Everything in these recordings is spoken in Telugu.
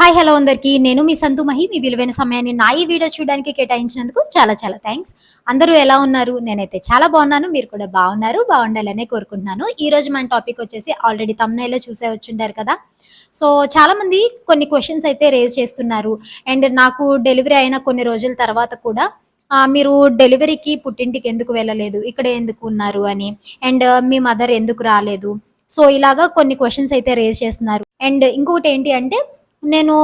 హాయ్ హలో అందరికీ. నేను మీ సంతు మహి. మీ విలువైన సమయాన్ని నా ఈ వీడియో చూడడానికి కేటాయించినందుకు చాలా చాలా థ్యాంక్స్. అందరూ ఎలా ఉన్నారు? నేనైతే చాలా బాగున్నాను. మీరు కూడా బాగున్నారు బాగుండాలనే కోరుకుంటున్నాను. ఈ రోజు మన టాపిక్ వచ్చేసి ఆల్రెడీ తమ్నైలో చూసే వచ్చింటారు కదా. సో చాలా మంది కొన్ని క్వశ్చన్స్ అయితే రేజ్ చేస్తున్నారు. అండ్ నాకు డెలివరీ అయిన కొన్ని రోజుల తర్వాత కూడా మీరు డెలివరీకి పుట్టింటికి ఎందుకు వెళ్ళలేదు? ఇక్కడ ఎందుకు ఉన్నారు అని. అండ్ మీ మదర్ ఎందుకు రాలేదు? సో ఇలాగా కొన్ని క్వశ్చన్స్ అయితే రేజ్ చేస్తున్నారు. అండ్ ఇంకొకటి ఏంటి అంటే నేను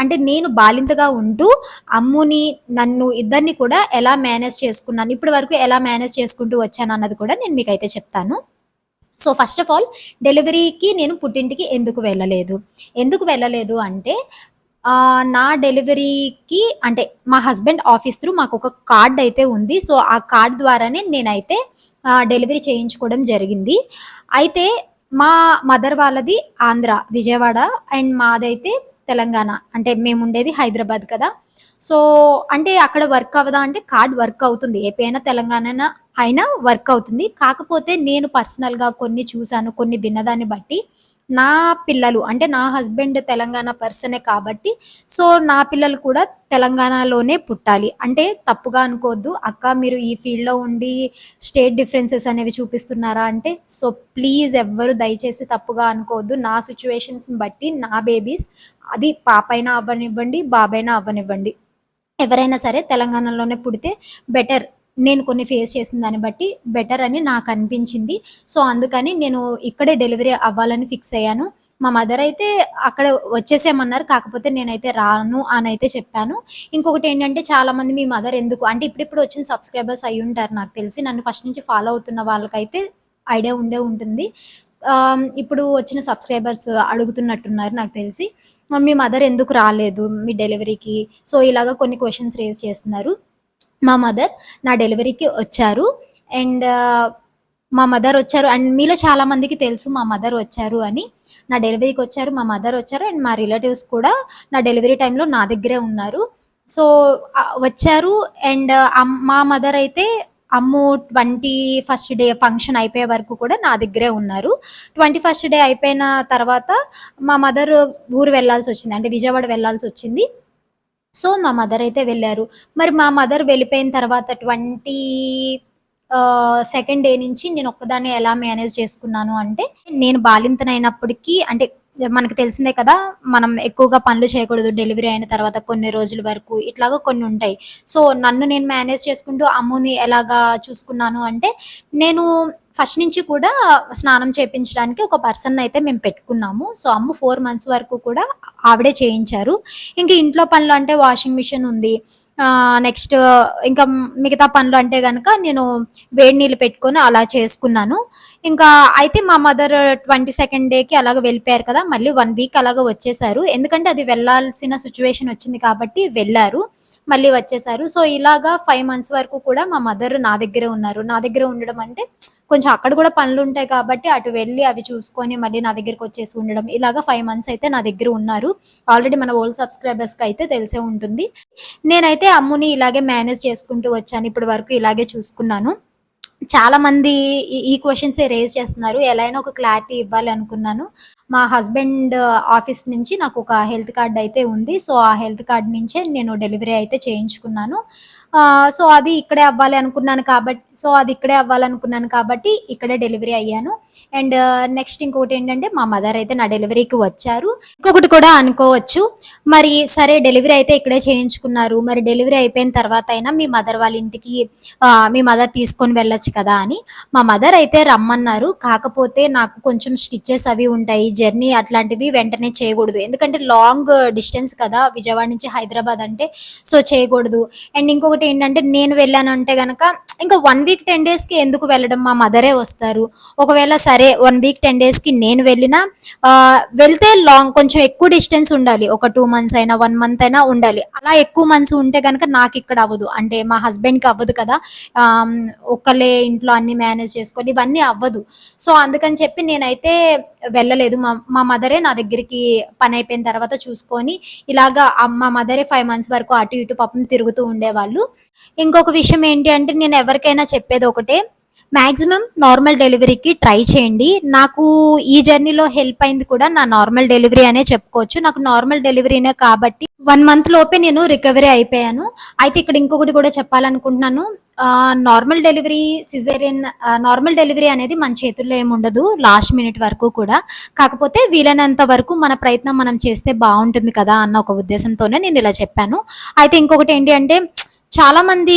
అంటే నేను బాలింతగా ఉంటూ అమ్ముని నన్ను ఇద్దరిని కూడా ఎలా మేనేజ్ చేసుకున్నాను ఇప్పటి వరకు ఎలా మేనేజ్ చేసుకుంటూ వచ్చాను అన్నది కూడా నేను మీకు అయితే చెప్తాను. సో ఫస్ట్ ఆఫ్ ఆల్ డెలివరీకి నేను పుట్టింటికి ఎందుకు వెళ్ళలేదు? ఎందుకు వెళ్ళలేదు అంటే నా డెలివరీకి అంటే మా హస్బెండ్ ఆఫీస్ త్రూ మాకు ఒక కార్డ్ అయితే ఉంది. సో ఆ కార్డ్ ద్వారానే నేనైతే డెలివరీ చేయించుకోవడం జరిగింది. అయితే మా మదర్ వాళ్ళది ఆంధ్ర విజయవాడ అండ్ మాదైతే తెలంగాణ. అంటే మేము ఉండేది హైదరాబాద్ కదా. సో అంటే అక్కడ వర్క్ అవ్వదా అంటే కార్డ్ వర్క్ అవుతుంది. ఏపీ అయినా తెలంగాణ అయినా వర్క్ అవుతుంది. కాకపోతే నేను పర్సనల్గా కొన్ని చూశాను కొన్ని విన్నదాన్ని బట్టి నా పిల్లలు అంటే నా హస్బెండ్ తెలంగాణ పర్సనే కాబట్టి సో నా పిల్లలు కూడా తెలంగాణలోనే పుట్టాలి. అంటే తప్పుగా అనుకోవద్దు. అక్క మీరు ఈ ఫీల్డ్లో ఉండి స్టేట్ డిఫరెన్సెస్ అనేవి చూపిస్తున్నారా అంటే సో ప్లీజ్ ఎవ్వరు దయచేసి తప్పుగా అనుకోవద్దు. నా సిచ్యువేషన్స్ని బట్టి నా బేబీస్ అది పాపైనా అవ్వనివ్వండి బాబైనా అవ్వనివ్వండి. ఎవరైనా సరే తెలంగాణలోనే పుడితే బెటర్. నేను కొన్ని ఫేస్ చేసిన దాన్ని బట్టి బెటర్ అని నాకు అనిపించింది. సో అందుకని నేను ఇక్కడే డెలివరీ అవ్వాలని ఫిక్స్ అయ్యాను. మా మదర్ అయితే అక్కడ వచ్చేసేమన్నారు కాకపోతే నేనైతే రాను అని అయితే చెప్పాను. ఇంకొకటి ఏంటంటే చాలామంది మీ మదర్ ఎందుకు అంటే ఇప్పుడిప్పుడు వచ్చిన సబ్స్క్రైబర్స్ అయి ఉంటారు నాకు తెలిసి నన్ను ఫస్ట్ నుంచి ఫాలో అవుతున్న వాళ్ళకైతే ఐడియా ఉండే ఉంటుంది. ఇప్పుడు వచ్చిన సబ్స్క్రైబర్స్ అడుగుతున్నట్టున్నారు నాకు తెలిసి. మీ మదర్ ఎందుకు రాలేదు మీ డెలివరీకి సో ఇలాగ కొన్ని క్వశ్చన్స్ రేజ్ చేస్తున్నారు. మా మదర్ నా డెలివరీకి వచ్చారు. అండ్ మా మదర్ వచ్చారు. అండ్ మీలో చాలా మందికి తెలుసు మా మదర్ వచ్చారు అని. నా డెలివరీకి వచ్చారు మా మదర్ వచ్చారు. అండ్ మా రిలేటివ్స్ కూడా నా డెలివరీ టైంలో నా దగ్గరే ఉన్నారు. సో వచ్చారు. అండ్ మా మదర్ అయితే Ammu twenty first day function అయిపోయే వరకు కూడా నా దగ్గరే ఉన్నారు. ట్వంటీ ఫస్ట్ డే అయిపోయిన తర్వాత మా మదర్ ఊరు వెళ్ళాల్సి వచ్చింది. అంటే విజయవాడ వెళ్ళాల్సి వచ్చింది. సో మా మదర్ అయితే వెళ్ళారు. మరి మా మదర్ వెళ్ళిపోయిన తర్వాత ట్వంటీ సెకండ్ డే నుంచి నేను ఒక్కదాన్ని ఎలా మేనేజ్ చేసుకున్నాను అంటే నేను బాలింతనైనప్పటికీ అంటే మనకు తెలిసిందే కదా మనం ఎక్కువగా పనులు చేయకూడదు డెలివరీ అయిన తర్వాత కొన్ని రోజుల వరకు ఇట్లాగా కొన్ని ఉంటాయి. సో నన్ను నేను మేనేజ్ చేసుకుంటూ అమ్ముని ఎలాగా చూసుకున్నాను అంటే నేను ఫస్ట్ నుంచి కూడా స్నానం చేయించడానికి ఒక పర్సన్ అయితే మేము పెట్టుకున్నాము. సో అమ్మ ఫోర్ మంత్స్ వరకు కూడా ఆవిడే చేయించారు. ఇంకా ఇంట్లో పనులు అంటే వాషింగ్ మిషన్ ఉంది. నెక్స్ట్ ఇంకా మిగతా పనులు అంటే కనుక నేను వేడి నీళ్ళు పెట్టుకొని అలా చేసుకున్నాను. ఇంకా అయితే మా మదర్ ట్వంటీ సెకండ్ డేకి అలాగ వెళ్ళిపోయారు కదా మళ్ళీ వన్ వీక్ అలాగ వచ్చేసారు. ఎందుకంటే అది వెళ్ళాల్సిన సిచ్యువేషన్ వచ్చింది కాబట్టి వెళ్ళారు. మళ్ళీ వచ్చేసారు. సో ఇలాగా ఫైవ్ మంత్స్ వరకు కూడా మా మదర్ నా దగ్గరే ఉన్నారు. నా దగ్గర ఉండడం అంటే కొంచెం అక్కడ కూడా పనులు ఉంటాయి కాబట్టి అటు వెళ్ళి అవి చూసుకొని మళ్ళీ నా దగ్గరికి వచ్చేసి ఉండడం. ఇలాగా ఫైవ్ మంత్స్ అయితే నా దగ్గర ఉన్నారు. ఆల్రెడీ మన ఓల్డ్ సబ్స్క్రైబర్స్కి అయితే తెలిసే ఉంటుంది. నేనైతే అమ్ముని ఇలాగే మేనేజ్ చేసుకుంటూ వచ్చాను. ఇప్పటి వరకు ఇలాగే చూసుకున్నాను. చాలా మంది ఈ- ఈ క్వశ్చన్స్ రేజ్ చేస్తున్నారు. ఎలా అయినా ఒక క్లారిటీ ఇవ్వాలి అనుకున్నాను మా హస్బెండ్ ఆఫీస్ నుంచి నాకు ఒక హెల్త్ కార్డ్ అయితే ఉంది. సో ఆ హెల్త్ కార్డ్ నుంచే నేను డెలివరీ అయితే చేయించుకున్నాను. సో అది ఇక్కడే అవ్వాలి అనుకున్నాను కాబట్టి సో అది ఇక్కడే అవ్వాలనుకున్నాను కాబట్టి ఇక్కడే డెలివరీ అయ్యాను. అండ్ uh, నెక్స్ట్ ఇంకొకటి ఏంటంటే మా మదర్ అయితే నా డెలివరీకి వచ్చారు. ఇంకొకటి కూడా అనుకోవచ్చు. మరి సరే డెలివరీ అయితే ఇక్కడే చేయించుకున్నారు. మరి డెలివరీ అయిపోయిన తర్వాత అయినా మీ మదర్ వాళ్ళ ఇంటికి మీ మదర్ తీసుకొని వెళ్ళొచ్చు కదా అని. మా మదర్ అయితే రమ్మన్నారు. కాకపోతే నాకు కొంచెం స్టిచ్చెస్ అవి ఉంటాయి. జర్నీ అట్లాంటివి వెంటనే చేయకూడదు. ఎందుకంటే లాంగ్ డిస్టెన్స్ కదా విజయవాడ నుంచి హైదరాబాద్ అంటే సో చేయకూడదు. అండ్ ఇంకొకటి ఏంటంటే నేను వెళ్ళాను అంటే కనుక ఇంకా వన్ వీక్ వీక్ టెన్ డేస్కి ఎందుకు వెళ్ళడం? మా మదరే వస్తారు. ఒకవేళ సరే వన్ వీక్ టెన్ డేస్కి నేను వెళ్ళినా వెళ్తే లాంగ్ కొంచెం ఎక్కువ డిస్టెన్స్ ఉండాలి. ఒక టూ మంత్స్ అయినా వన్ మంత్ అయినా ఉండాలి. అలా ఎక్కువ మంత్స్ ఉంటే కనుక నాకు ఇక్కడ అవ్వదు. అంటే మా హస్బెండ్కి అవ్వదు కదా. ఆమ్, ఒక్కలే ఇంట్లో అన్ని మేనేజ్ చేసుకొని ఇవన్నీ అవ్వదు. సో అందుకని చెప్పి నేనైతే వెళ్ళలేదు. మా మా మదరే నా దగ్గరికి పని అయిపోయిన తర్వాత చూసుకొని ఇలాగా మా మదరే ఫైవ్ మంత్స్ వరకు అటు ఇటు పాపం తిరుగుతూ ఉండేవాళ్ళు. ఇంకొక విషయం ఏంటి అంటే నేను ఎవరికైనా చెప్పేది ఒకటే. మ్యాక్సిమం నార్మల్ డెలివరీకి ట్రై చేయండి. నాకు ఈ జర్నీలో హెల్ప్ అయింది కూడా నా నార్మల్ డెలివరీ అనే చెప్పుకోవచ్చు. నాకు నార్మల్ డెలివరీనే కాబట్టి వన్ మంత్ లోపే నేను రికవరీ అయిపోయాను. అయితే ఇక్కడ ఇంకొకటి కూడా చెప్పాలనుకుంటున్నాను. Normal delivery caesarean normal delivery అనేది మన చేతుల్లో ఏముండదు లాస్ట్ మినిట్ వరకు కూడా. కాకపోతే వీలైనంత వరకు మన ప్రయత్నం మనం చేస్తే బాగుంటుంది కదా అన్న ఒక ఉద్దేశంతోనే నేను ఇలా చెప్పాను. అయితే ఇంకొకటి ఏంటి అంటే చాలా మంది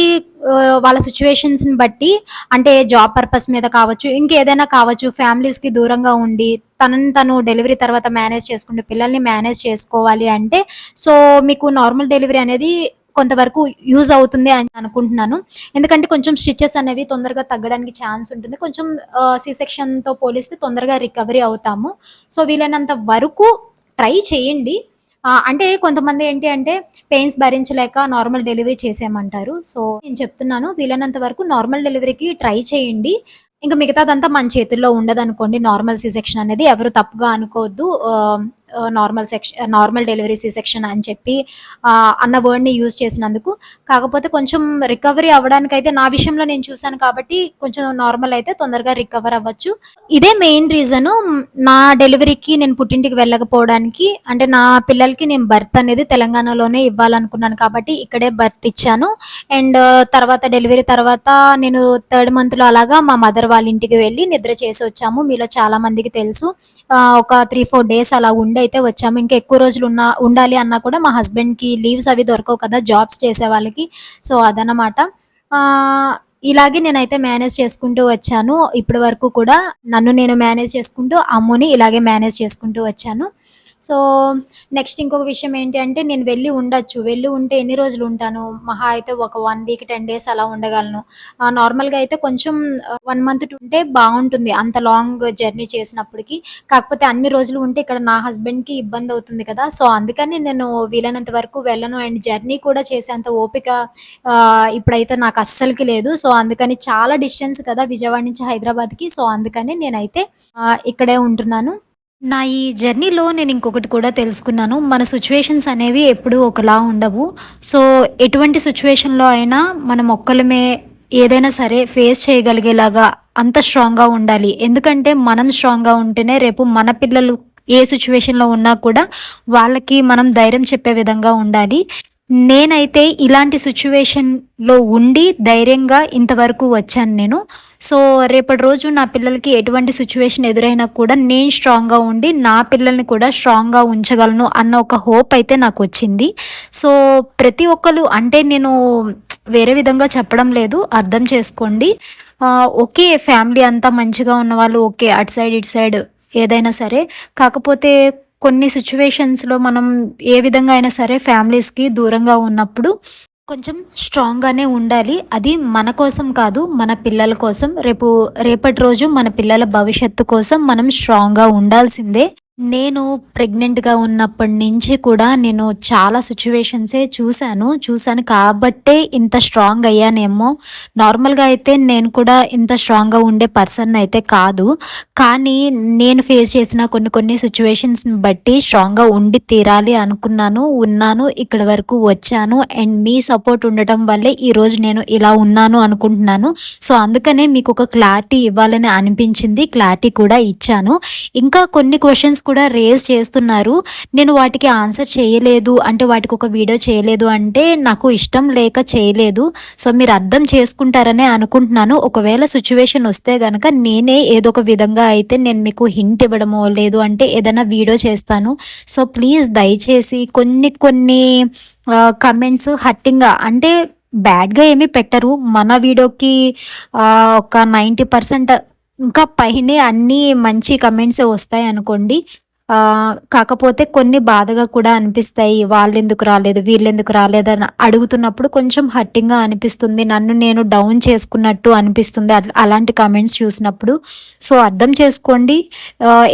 వాళ్ళ సిచ్యువేషన్స్ని బట్టి అంటే జాబ్ పర్పస్ మీద కావచ్చు ఇంకేదైనా కావచ్చు ఫ్యామిలీస్కి దూరంగా ఉండి తనని తను డెలివరీ తర్వాత మేనేజ్ చేసుకుంటే పిల్లల్ని మేనేజ్ చేసుకోవాలి అంటే సో మీకు నార్మల్ డెలివరీ అనేది కొంతవరకు యూజ్ అవుతుంది అని అనుకుంటున్నాను. ఎందుకంటే కొంచెం స్టిచెస్ అనేవి తొందరగా తగ్గడానికి ఛాన్స్ ఉంటుంది. కొంచెం సి సెక్షన్తో పోలిస్తే తొందరగా రికవరీ అవుతాము. సో వీలైనంత వరకు ట్రై చేయండి. అంటే కొంతమంది ఏంటి అంటే పెయిన్స్ భరించలేక నార్మల్ డెలివరీ చేసేయమంటారు. సో నేను చెప్తున్నాను వీలైనంత వరకు నార్మల్ డెలివరీకి ట్రై చేయండి. ఇంకా మిగతాదంతా మన చేతుల్లో ఉండదు అనుకోండి నార్మల్ సిజెక్షన్ అనేది ఎవరు తప్పుగా అనుకోవద్దు. Normal section normal delivery C section అని చెప్పి అన్న వర్డ్ని యూజ్ చేసినందుకు. కాకపోతే కొంచెం రికవరీ అవ్వడానికైతే నా విషయంలో నేను చూశాను కాబట్టి కొంచెం నార్మల్ అయితే తొందరగా రికవర్ అవ్వచ్చు. ఇదే మెయిన్ రీజను నా డెలివరీకి నేను పుట్టింటికి వెళ్ళకపోవడానికి అంటే నా పిల్లలకి నేను బర్త్ అనేది తెలంగాణలోనే ఇవ్వాలనుకున్నాను కాబట్టి ఇక్కడే బర్త్ ఇచ్చాను. అండ్ తర్వాత డెలివరీ తర్వాత నేను థర్డ్ మంత్లో అలాగా మా మదర్ వాళ్ళ ఇంటికి వెళ్ళి నిద్ర చేసి వచ్చాము. మీలో చాలా మందికి తెలుసు. ఒక త్రీ ఫోర్ డేస్ అలా ఉండి అయితే వచ్చాము. ఇంకా ఎక్కువ రోజులు ఉన్న ఉండాలి అన్నా కూడా మా హస్బెండ్కి లీవ్స్ అవి దొరకవు కదా జాబ్స్ చేసే వాళ్ళకి. సో అదనమాట ఇలాగే నేనైతే మేనేజ్ చేసుకుంటూ వచ్చాను. ఇప్పటి వరకు కూడా నన్ను నేను మేనేజ్ చేసుకుంటూ అమ్ముని ఇలాగే మేనేజ్ చేసుకుంటూ వచ్చాను. సో నెక్స్ట్ ఇంకొక విషయం ఏంటి అంటే నేను వెళ్ళి ఉండొచ్చు. వెళ్ళి ఉంటే ఎన్ని రోజులు ఉంటాను? మహా అయితే ఒక వన్ వీక్ టెన్ డేస్ అలా ఉండగలను. నార్మల్గా అయితే కొంచెం వన్ మంత్ ఉంటే బాగుంటుంది అంత లాంగ్ జర్నీ చేసినప్పటికీ. కాకపోతే అన్ని రోజులు ఉంటే ఇక్కడ నా హస్బెండ్కి ఇబ్బంది అవుతుంది కదా. సో అందుకని నేను వీలైనంత వరకు వెళ్ళను. అండ్ జర్నీ కూడా చేసేంత ఓపిక ఇప్పుడైతే నాకు అస్సలకి లేదు. సో అందుకని చాలా డిస్టెన్స్ కదా విజయవాడ నుంచి హైదరాబాద్కి. సో అందుకని నేనైతే ఇక్కడే ఉంటున్నాను. నా ఈ జర్నీలో నేను ఇంకొకటి కూడా తెలుసుకున్నాను. మన సిచ్యువేషన్స్ అనేవి ఎప్పుడూ ఒకలా ఉండవు. సో ఎటువంటి సిచ్యువేషన్లో అయినా మనం ఒక్కలమే ఏదైనా సరే ఫేస్ చేయగలిగేలాగా అంత స్ట్రాంగ్గా ఉండాలి. ఎందుకంటే మనం స్ట్రాంగ్గా ఉంటేనే రేపు మన పిల్లలు ఏ సిచ్యువేషన్లో ఉన్నా కూడా వాళ్ళకి మనం ధైర్యం చెప్పే విధంగా ఉండాలి. నేనైతే ఇలాంటి సిచ్యువేషన్లో ఉండి ధైర్యంగా ఇంతవరకు వచ్చాను నేను. సో రేపటి రోజు నా పిల్లలకి ఎటువంటి సిచ్యువేషన్ ఎదురైనా కూడా నేను స్ట్రాంగ్గా ఉండి నా పిల్లల్ని కూడా స్ట్రాంగ్గా ఉంచగలను అన్న ఒక హోప్ అయితే నాకు వచ్చింది. సో ప్రతి ఒక్కరు అంటే నేను వేరే విధంగా చెప్పడం లేదు అర్థం చేసుకోండి. ఓకే ఫ్యామిలీ అంతా మంచిగా ఉన్న వాళ్ళు ఓకే అటు సైడ్ ఇటు సైడ్ ఏదైనా సరే. కాకపోతే కొన్ని సిచ్యువేషన్స్లో మనం ఏ విధంగా అయినా సరే ఫ్యామిలీస్కి దూరంగా ఉన్నప్పుడు కొంచెం స్ట్రాంగ్గానే ఉండాలి. అది మన కోసం కాదు మన పిల్లల కోసం. రేపు రేపటి రోజు మన పిల్లల భవిష్యత్తు కోసం మనం స్ట్రాంగ్గా ఉండాల్సిందే. నేను ప్రెగ్నెంట్గా ఉన్నప్పటి నుంచి కూడా నేను చాలా సిచ్యువేషన్సే చూశాను చూశాను కాబట్టే ఇంత స్ట్రాంగ్ అయ్యానేమో. నార్మల్గా అయితే నేను కూడా ఇంత స్ట్రాంగ్గా ఉండే పర్సన్ అయితే కాదు. కానీ నేను ఫేస్ చేసిన కొన్ని కొన్ని సిచ్యువేషన్స్ని బట్టి స్ట్రాంగ్గా ఉండి తీరాలి అనుకున్నాను ఉన్నాను ఇక్కడ వరకు వచ్చాను. అండ్ మీ సపోర్ట్ ఉండటం వల్లే ఈరోజు నేను ఇలా ఉన్నాను అనుకుంటున్నాను. సో అందుకనే మీకు ఒక క్లారిటీ ఇవ్వాలని అనిపించింది క్లారిటీ కూడా ఇచ్చాను. ఇంకా కొన్ని క్వశ్చన్స్ కూడా రేజ్ చేస్తున్నారు. నేను వాటికి ఆన్సర్ చేయలేదు. అంటే వాటికి ఒక వీడియో చేయలేదు అంటే నాకు ఇష్టం లేక చేయలేదు. సో మీరు అర్థం చేసుకుంటారనే అనుకుంటున్నాను. ఒకవేళ సిచ్యువేషన్ వస్తే కనుక నేనే ఏదో ఒక విధంగా అయితే నేను మీకు హింట్ ఇవ్వడమో లేదు అంటే ఏదైనా వీడియో చేస్తాను. సో ప్లీజ్ దయచేసి కొన్ని కొన్ని కమెంట్స్ హట్టింగ్గా అంటే బ్యాడ్గా ఏమీ పెట్టరు. మన వీడియోకి ఒక నైంటీ పర్సెంట్ ఇంకా పైనే అన్నీ మంచి కమెంట్స్ వస్తాయి అనుకోండి. కాకపోతే కొన్ని బాధగా కూడా అనిపిస్తాయి. వాళ్ళు ఎందుకు రాలేదు వీళ్ళు ఎందుకు అని అడుగుతున్నప్పుడు కొంచెం హట్టింగ్గా అనిపిస్తుంది. నన్ను నేను డౌన్ చేసుకున్నట్టు అనిపిస్తుంది. అలాంటి కమెంట్స్ చూసినప్పుడు. సో అర్థం చేసుకోండి.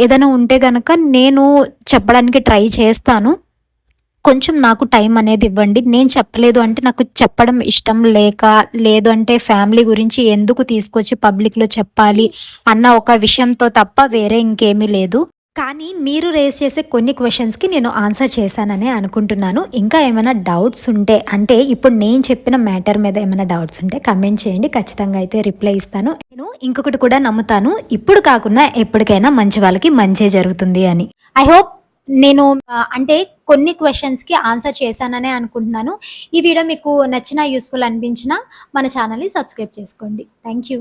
ఏదైనా ఉంటే గనక నేను చెప్పడానికి ట్రై చేస్తాను. కొంచెం నాకు టైం అనేది ఇవ్వండి. నేను చెప్పలేదు అంటే నాకు చెప్పడం ఇష్టం లేక లేదు అంటే ఫ్యామిలీ గురించి ఎందుకు తీసుకొచ్చి పబ్లిక్లో చెప్పాలి అన్న ఒక విషయంతో తప్ప వేరే ఇంకేమీ లేదు. కానీ మీరు రేస్ చేసే కొన్ని క్వశ్చన్స్కి నేను ఆన్సర్ చేశానని అనుకుంటున్నాను. ఇంకా ఏమైనా డౌట్స్ ఉంటే అంటే ఇప్పుడు నేను చెప్పిన మ్యాటర్ మీద ఏమైనా డౌట్స్ ఉంటే కమెంట్ చేయండి. ఖచ్చితంగా అయితే రిప్లై ఇస్తాను. నేను ఇంకొకటి కూడా నమ్ముతాను. ఇప్పుడు కాకుండా ఎప్పటికైనా మంచి వాళ్ళకి మంచే జరుగుతుంది అని. ఐ హోప్ నేను అంటే కొన్ని క్వశ్చన్స్కి ఆన్సర్ చేశాననే అనుకుంటున్నాను. ఈ వీడియో మీకు నచ్చిన యూస్ఫుల్ అనిపించిన మన ఛానల్ని సబ్స్క్రైబ్ చేసుకోండి. Thank you